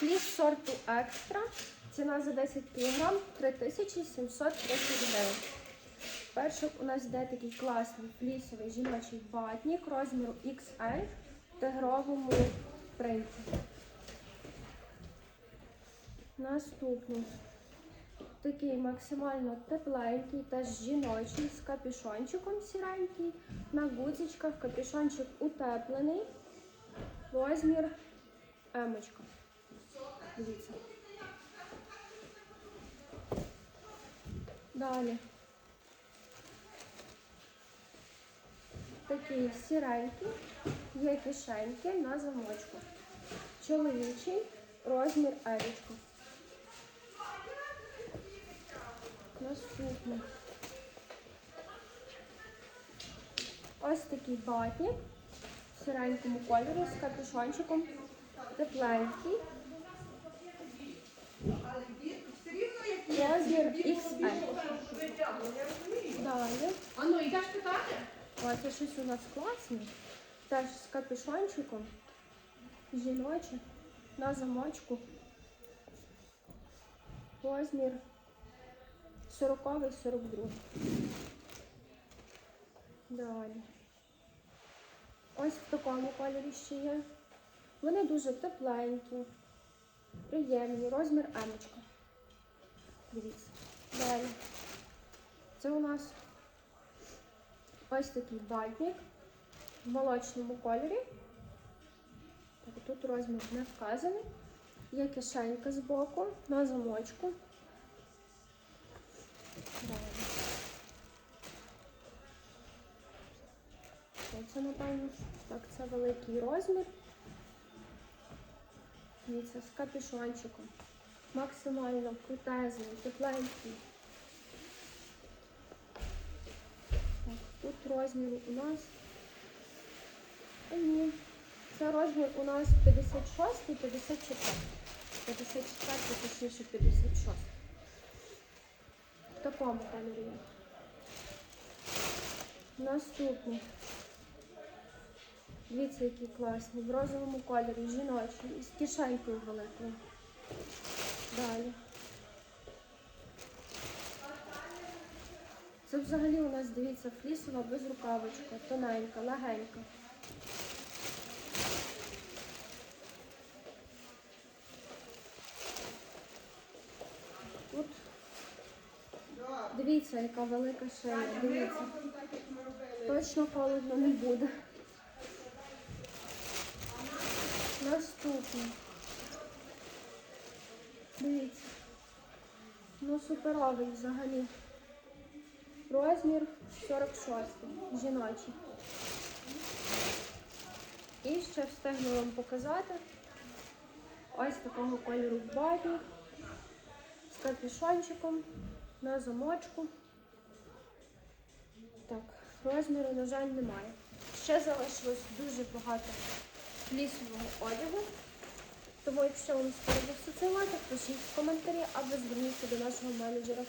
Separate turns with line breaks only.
Фліс сорту екстра. Ціна за 10 кг 3730 гривень. Перший у нас йде такий класний флісовий жіночий ватнік розміру XL в тигровому принті. Наступний такий максимально тепленький, теж жіночий з капюшончиком сіренький. На гудзичках капюшончик утеплений. Розмір емочка. Дивіться. Далі. Такий сіренький, є на замочку. Чоловічий розмір елічка. Наступний. Ось такий батник в сіренькому кольорі з капюшончиком. Тепленький. Розмір XL. Далі.
А ну, йдеш питати?
Ось це щось у нас класне. Теж з капюшончиком. Жіноче. На замочку. Розмір 40-42. Далі. Ось в такому кольорі ще є. Вони дуже тепленькі, приємні, розмір емочка. Дивіться. Далі. Це у нас ось такий батник в молочному кольорі. Так, тут розмір не вказаний. Є кишенька з боку на замочку. Далі. Це, напевно, так, це великий розмір. Дивіться, з капюшончиком. Максимально крутезний, тепленький. Так, тут розмір у нас. Ні. Це розмір у нас 56 і 54. 54, точніше 56. В такому кольорі. Наступний. Дивіться, який класний. В розовому кольорі, жіночий, із кишенькою великою. Далі. Це взагалі у нас, дивіться, флісова безрукавочка, тоненька, легенька. Тут дивіться, яка велика шея, дивіться. Точно холодно не буде. Наступний. Дивіться. Ну, суперовий взагалі. Розмір 46, жіночий. І ще встигну вам показати ось такого кольору батник з капюшончиком на замочку. Так, розміру, на жаль, немає. Ще залишилось дуже багато лісового одягу. Тому, якщо вам сподобався цей лайк, пишіть в коментарі або зверніться до нашого менеджера.